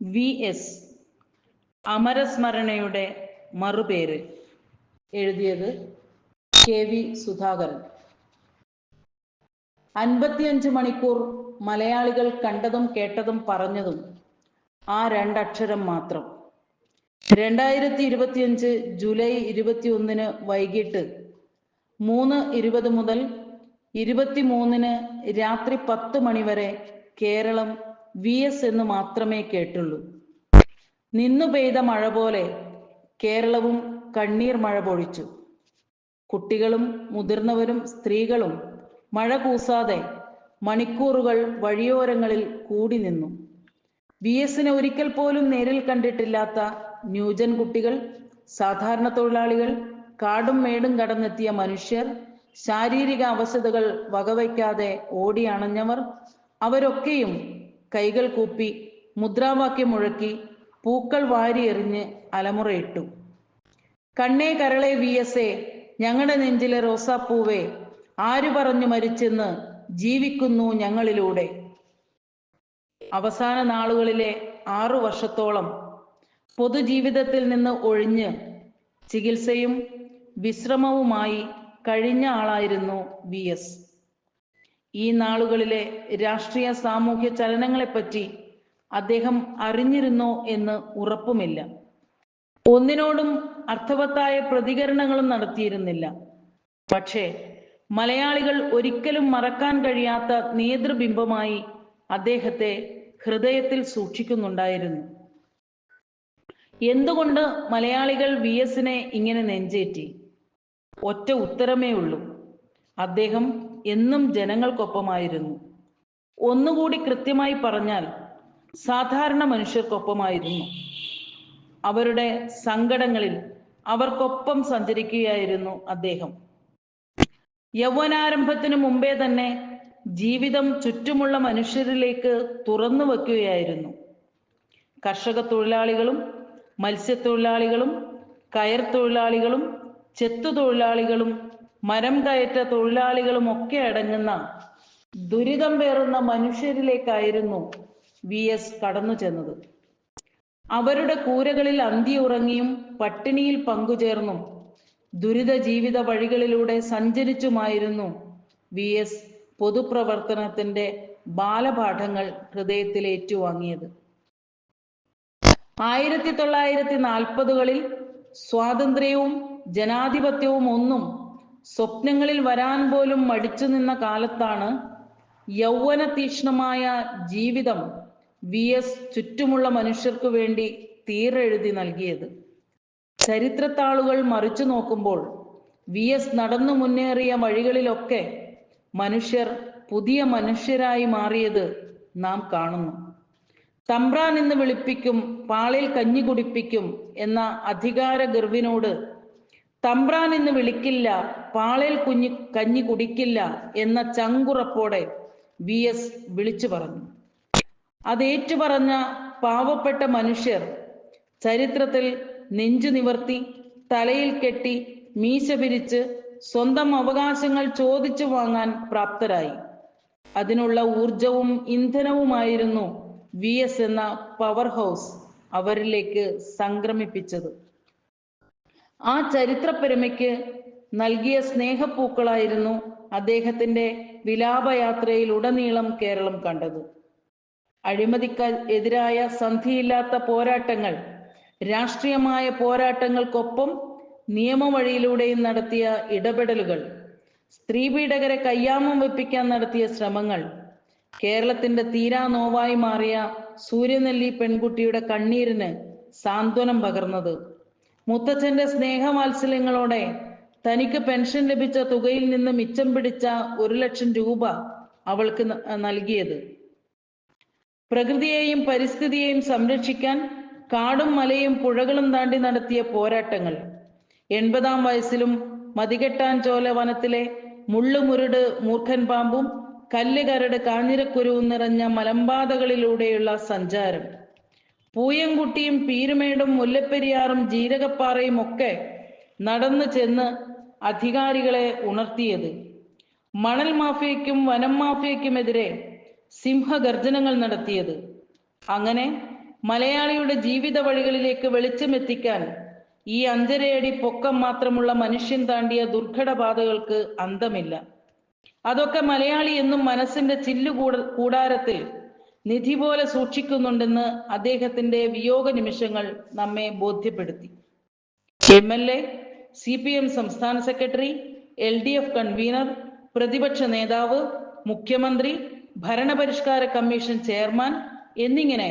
V S അമരസ്മരണയുടെ മറുപേര് എഴുതിയത് K V Sudhakaran. അൻപത്തിയഞ്ച് മണിക്കൂർ മലയാളികൾ കണ്ടതും കേട്ടതും പറഞ്ഞതും ആ രണ്ടക്ഷരം മാത്രം. രണ്ടായിരത്തി ഇരുപത്തിയഞ്ച് ജൂലൈ ഇരുപത്തിയൊന്നിന് വൈകിട്ട് മൂന്ന് ഇരുപത് മുതൽ ഇരുപത്തിമൂന്നിന് രാത്രി പത്ത് മണിവരെ കേരളം വി എസ് എന്ന് മാത്രമേ കേട്ടുള്ളൂ. നിന്നു പെയ്ത മഴ പോലെ കേരളവും കണ്ണീർ മഴ പൊഴിച്ചു. കുട്ടികളും മുതിർന്നവരും സ്ത്രീകളും മഴ കൂസാതെ മണിക്കൂറുകൾ വഴിയോരങ്ങളിൽ കൂടി നിന്നു. വി എസിനെ ഒരിക്കൽ പോലും നേരിൽ കണ്ടിട്ടില്ലാത്ത ന്യൂജൻ കുട്ടികൾ സാധാരണ തൊഴിലാളികൾ കാടും മേടും കടന്നെത്തിയ മനുഷ്യർ ശാരീരിക അവശതകൾ വകവയ്ക്കാതെ ഓടിയണഞ്ഞവർ അവരൊക്കെയും കൈകൾ കൂപ്പി മുദ്രാവാക്യം മുഴക്കി പൂക്കൾ വാരിയെറിഞ്ഞ് അലമുറയിട്ടു. കണ്ണേ കരളെ വി എസ് എ ഞങ്ങളുടെ നെഞ്ചിലെ റോസാപ്പൂവേ ആരു പറഞ്ഞു മരിച്ചെന്ന് ജീവിക്കുന്നു ഞങ്ങളിലൂടെ. അവസാന നാളുകളിലെ ആറു വർഷത്തോളം പൊതുജീവിതത്തിൽ നിന്ന് ഒഴിഞ്ഞ് ചികിത്സയും വിശ്രമവുമായി കഴിഞ്ഞ ആളായിരുന്നു വി എസ് ഈ നാളുകളിലെ രാഷ്ട്രീയ സാമൂഹ്യ ചലനങ്ങളെപ്പറ്റി അദ്ദേഹം അറിഞ്ഞിരുന്നോ എന്ന് ഉറപ്പുമില്ല. ഒന്നിനോടും അർത്ഥവത്തായ പ്രതികരണങ്ങളും നടത്തിയിരുന്നില്ല. പക്ഷേ മലയാളികൾ ഒരിക്കലും മറക്കാൻ കഴിയാത്ത നേതൃബിംബമായി അദ്ദേഹത്തെ ഹൃദയത്തിൽ സൂക്ഷിക്കുന്നുണ്ടായിരുന്നു. എന്തുകൊണ്ട് മലയാളികൾ വി എസിനെ ഇങ്ങനെ നെഞ്ചേറ്റി? ഒറ്റ ഉത്തരമേ ഉള്ളൂ. അദ്ദേഹം എന്നും ജനങ്ങൾക്കൊപ്പമായിരുന്നു. ഒന്നുകൂടി കൃത്യമായി പറഞ്ഞാൽ സാധാരണ മനുഷ്യർക്കൊപ്പമായിരുന്നു. അവരുടെ സങ്കടങ്ങളിൽ അവർക്കൊപ്പം സഞ്ചരിക്കുകയായിരുന്നു അദ്ദേഹം. യൗവനാരംഭത്തിനു മുമ്പേ തന്നെ ജീവിതം ചുറ്റുമുള്ള മനുഷ്യരിലേക്ക് തുറന്നു വെക്കുകയായിരുന്നു കർഷക തൊഴിലാളികളും മത്സ്യത്തൊഴിലാളികളും കയർ തൊഴിലാളികളും ചെത്തു തൊഴിലാളികളും മരം കയറ്റ തൊഴിലാളികളും ഒക്കെ അടങ്ങുന്ന ദുരിതം പേറുന്ന മനുഷ്യരിലേക്കായിരുന്നു വി എസ് കടന്നു ചെന്നത്. അവരുടെ കൂരകളിൽ അന്തിയുറങ്ങിയും പട്ടിണിയിൽ പങ്കുചേർന്നും ദുരിത ജീവിത വഴികളിലൂടെ സഞ്ചരിച്ചുമായിരുന്നു വി എസ് പൊതുപ്രവർത്തനത്തിന്റെ ബാലപാഠങ്ങൾ ഹൃദയത്തിൽ ഏറ്റുവാങ്ങിയത്. ആയിരത്തി തൊള്ളായിരത്തി നാൽപ്പതുകളിൽ സ്വാതന്ത്ര്യവും ജനാധിപത്യവും ഒന്നും സ്വപ്നങ്ങളിൽ വരാൻ പോലും മടിച്ചു നിന്ന കാലത്താണ് യൗവന തീക്ഷ്ണമായ ജീവിതം വി എസ് ചുറ്റുമുള്ള മനുഷ്യർക്കു വേണ്ടി തീരെഴുതി നൽകിയത്. ചരിത്രത്താളുകൾ മറിച്ചു നോക്കുമ്പോൾ വി എസ് നടന്നു മുന്നേറിയ വഴികളിലൊക്കെ മനുഷ്യർ പുതിയ മനുഷ്യരായി മാറിയത് നാം കാണുന്നു. തമ്പ്രാൻ എന്ന് വിളിപ്പിക്കും പാളിൽ കഞ്ഞി കുടിപ്പിക്കും എന്ന അധികാര ഗർവിനോട് തമ്പ്രാൻ എന്ന് വിളിക്കില്ല പാളയിൽ കുഞ്ഞി കഞ്ഞി കുടിക്കില്ല എന്ന ചങ്കുറപ്പോടെ വി എസ് വിളിച്ചു പറഞ്ഞു. അതേറ്റു പറഞ്ഞ പാവപ്പെട്ട മനുഷ്യർ ചരിത്രത്തിൽ നെഞ്ചു നിവർത്തി തലയിൽ കെട്ടി മീശ പിരിച്ച് സ്വന്തം അവകാശങ്ങൾ ചോദിച്ചു വാങ്ങാൻ പ്രാപ്തരായി. അതിനുള്ള ഊർജവും ഇന്ധനവുമായിരുന്നു വി എസ് എന്ന പവർ ഹൗസ് അവരിലേക്ക് സംക്രമിപ്പിച്ചത്. ആ ചരിത്രപ്പെരുമയ്ക്ക് നൽകിയ സ്നേഹപ്പൂക്കളായിരുന്നു അദ്ദേഹത്തിന്റെ വിലാപയാത്രയിൽ ഉടനീളം കേരളം കണ്ടത്. അഴിമതിക്ക് എതിരായ സന്ധിയില്ലാത്ത പോരാട്ടങ്ങൾ രാഷ്ട്രീയമായ പോരാട്ടങ്ങൾക്കൊപ്പം നിയമവഴിയിലൂടെയും നടത്തിയ ഇടപെടലുകൾ സ്ത്രീപീഡകരെ കയ്യാമം വെപ്പിക്കാൻ നടത്തിയ ശ്രമങ്ങൾ കേരളത്തിന്റെ തീരാ നോവായി മാറിയ സൂര്യനെല്ലി പെൺകുട്ടിയുടെ കണ്ണീരിന് സാന്ത്വനം പകർന്നത് മുത്തച്ഛന്റെ സ്നേഹവാത്സല്യങ്ങളോടെ തനിക്ക് പെൻഷൻ ലഭിച്ച തുകയിൽ നിന്ന് മിച്ചം പിടിച്ച ഒരു ലക്ഷം രൂപ അവൾക്ക് നൽകിയത്. പ്രകൃതിയെയും പരിസ്ഥിതിയെയും സംരക്ഷിക്കാൻ കാടും മലയും പുഴകളും താണ്ടി നടത്തിയ പോരാട്ടങ്ങൾ. എൺപതാം വയസ്സിലും മതികെട്ടാൻ ചോല വനത്തിലെ മുള്ളുമുരുട് മൂർഖൻ പാമ്പും കല്ലുകരട് കാഞ്ഞിരക്കുരുവും നിറഞ്ഞ മലമ്പാതകളിലൂടെയുള്ള സഞ്ചാരം. പൂയംകുട്ടിയും പീരുമേടും മുല്ലപ്പെരിയാറും ജീരകപ്പാറയും ഒക്കെ നടന്നു ചെന്ന് അധികാരികളെ ഉണർത്തിയത്. മണൽ മാഫിയയ്ക്കും വനം മാഫിയയ്ക്കുമെതിരെ സിംഹഗർജനങ്ങൾ നടത്തിയത്. അങ്ങനെ മലയാളിയുടെ ജീവിത വഴികളിലേക്ക് വെളിച്ചമെത്തിക്കാൻ ഈ അഞ്ചരയടി പൊക്കം മാത്രമുള്ള മനുഷ്യൻ താണ്ടിയ ദുർഘട പാതകൾക്ക് അന്തമില്ല. അതൊക്കെ മലയാളി എന്നും മനസ്സിന്റെ ചില്ലു കൂടാരത്തിൽ നിധി പോലെ സൂക്ഷിക്കുന്നുണ്ടെന്ന് അദ്ദേഹത്തിന്റെ വിയോഗ നിമിഷങ്ങൾ നമ്മെ ബോധ്യപ്പെടുത്തി. M L A C P M സംസ്ഥാന secretary L D F convener പ്രതിപക്ഷ നേതാവ് മുഖ്യമന്ത്രി ഭരണപരിഷ്കാര കമ്മീഷൻ ചെയർമാൻ എന്നിങ്ങനെ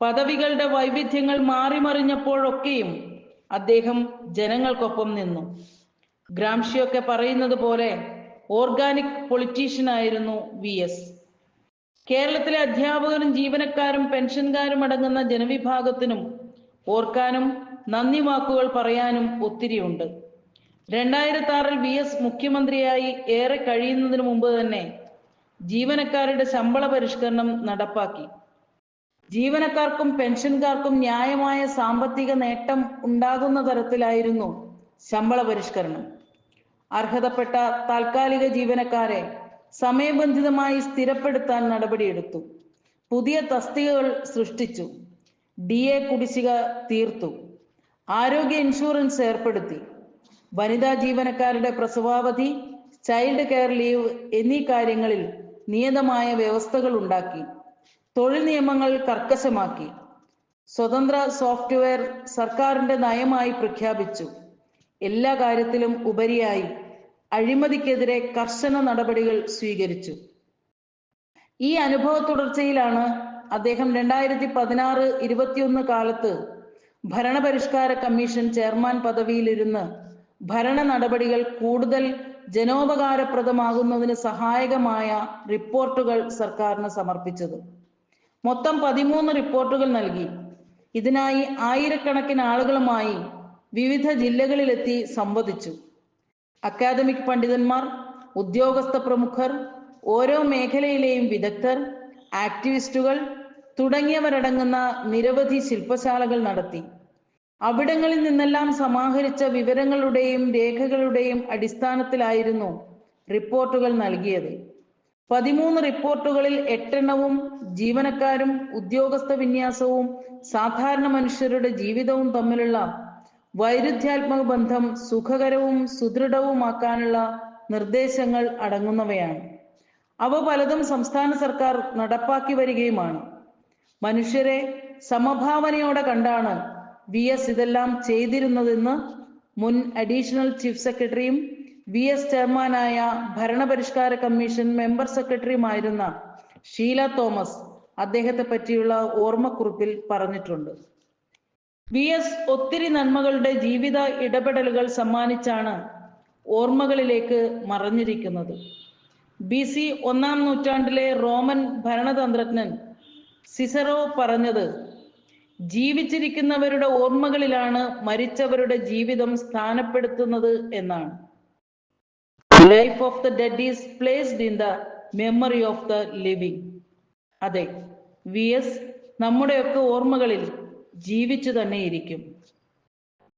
പദവികളുടെ വൈവിധ്യങ്ങൾ മാറിമറിഞ്ഞപ്പോഴൊക്കെയും അദ്ദേഹം ജനങ്ങൾക്കൊപ്പം നിന്നു. ഗ്രാംഷിയൊക്കെ പറയുന്നത് പോലെ ഓർഗാനിക് പൊളിറ്റീഷ്യൻ ആയിരുന്നു വി എസ്. കേരളത്തിലെ അധ്യാപകരും ജീവനക്കാരും പെൻഷൻകാരും അടങ്ങുന്ന ജനവിഭാഗത്തിനും ഓർക്കാനും നന്ദി വാക്കുകൾ പറയാനും ഒത്തിരിയുണ്ട്. രണ്ടായിരത്തി ആറിൽ വി എസ് മുഖ്യമന്ത്രിയായി ഏറെ കഴിയുന്നതിന് മുമ്പ് തന്നെ ജീവനക്കാരുടെ ശമ്പള പരിഷ്കരണം നടപ്പാക്കി. ജീവനക്കാർക്കും പെൻഷൻകാർക്കും ന്യായമായ സാമ്പത്തിക നേട്ടം ഉണ്ടാകുന്ന തരത്തിലായിരുന്നു ശമ്പള പരിഷ്കരണം. അർഹതപ്പെട്ട താൽക്കാലിക ജീവനക്കാരെ സമയബന്ധിതമായി സ്ഥിരപ്പെടുത്താൻ നടപടിയെടുത്തു. പുതിയ തസ്തികകൾ സൃഷ്ടിച്ചു. ഡി എ കുടിശ്ശിക തീർത്തു. ആരോഗ്യ ഇൻഷുറൻസ് ഏർപ്പെടുത്തി. വനിതാ ജീവനക്കാരുടെ പ്രസവാവധി ചൈൽഡ് കെയർ ലീവ് എന്നീ കാര്യങ്ങളിൽ നിയതമായ വ്യവസ്ഥകൾ ഉണ്ടാക്കി. തൊഴിൽ നിയമങ്ങൾ കർക്കശമാക്കി. സ്വതന്ത്ര സോഫ്റ്റ്വെയർ സർക്കാരിന്റെ നയമായി പ്രഖ്യാപിച്ചു. എല്ലാ കാര്യത്തിലും ഉപരിയായി അഴിമതിക്കെതിരെ കർശന നടപടികൾ സ്വീകരിച്ചു. ഈ അനുഭവ തുടർച്ചയിലാണ് അദ്ദേഹം രണ്ടായിരത്തി പതിനാറ് ഇരുപത്തിയൊന്ന് കാലത്ത് ഭരണപരിഷ്കാര കമ്മീഷൻ ചെയർമാൻ പദവിയിലിരുന്ന് ഭരണ നടപടികൾ കൂടുതൽ ജനോപകാരപ്രദമാകുന്നതിന് സഹായകമായ റിപ്പോർട്ടുകൾ സർക്കാരിന് സമർപ്പിച്ചത്. മൊത്തം പതിമൂന്ന് റിപ്പോർട്ടുകൾ നൽകി. ഇതിനായി ആയിരക്കണക്കിന് ആളുകളുമായി വിവിധ ജില്ലകളിലെത്തി സംവദിച്ചു. അക്കാദമിക് പണ്ഡിതന്മാർ ഉദ്യോഗസ്ഥ പ്രമുഖർ ഓരോ മേഖലയിലെയും വിദഗ്ധർ ആക്ടിവിസ്റ്റുകൾ തുടങ്ങിയവരടങ്ങുന്ന നിരവധി ശില്പശാലകൾ നടത്തി. അവിടങ്ങളിൽ നിന്നെല്ലാം സമാഹരിച്ച വിവരങ്ങളുടെയും രേഖകളുടെയും അടിസ്ഥാനത്തിലായിരുന്നു റിപ്പോർട്ടുകൾ നൽകിയത്. പതിമൂന്ന് റിപ്പോർട്ടുകളിൽ എട്ടെണ്ണവും ജീവനക്കാരും ഉദ്യോഗസ്ഥ വിന്യാസവും സാധാരണ മനുഷ്യരുടെ ജീവിതവും തമ്മിലുള്ള വൈരുദ്ധ്യാത്മക ബന്ധം സുഖകരവും സുദൃഢവുമാക്കാനുള്ള നിർദ്ദേശങ്ങൾ അടങ്ങുന്നവയാണ്. അവ പലതും സംസ്ഥാന സർക്കാർ നടപ്പാക്കി വരികയുമാണ്. മനുഷ്യരെ സമഭാവനയോടെ കണ്ടാണ് വി എസ് ഇതെല്ലാം ചെയ്തിരുന്നതെന്ന് മുൻ അഡീഷണൽ ചീഫ് സെക്രട്ടറിയും വി എസ് ചെയർമാനായ ഭരണപരിഷ്കാര കമ്മീഷൻ മെമ്പർ സെക്രട്ടറിയുമായിരുന്ന ഷീല തോമസ് അദ്ദേഹത്തെ പറ്റിയുള്ള ഓർമ്മക്കുറിപ്പിൽ പറഞ്ഞിട്ടുണ്ട്. വി എസ് ഒത്തിരി നന്മകളുടെ ജീവിത ഇടപെടലുകൾ സമ്മാനിച്ചാണ് ഓർമ്മകളിലേക്ക് മറഞ്ഞിരിക്കുന്നത്. ബി സി ഒന്നാം നൂറ്റാണ്ടിലെ റോമൻ ഭരണതന്ത്രജ്ഞൻ സിസറോ പറഞ്ഞത് ജീവിച്ചിരിക്കുന്നവരുടെ ഓർമ്മകളിലാണ് മരിച്ചവരുടെ ജീവിതം സ്ഥാനപ്പെടുത്തുന്നത് എന്നാണ്. Life of the dead is placed in the memory of the living അതെ വി എസ് നമ്മുടെയൊക്കെ ഓർമ്മകളിൽ ജീവിച്ചു തന്നെ ഇരിക്കും.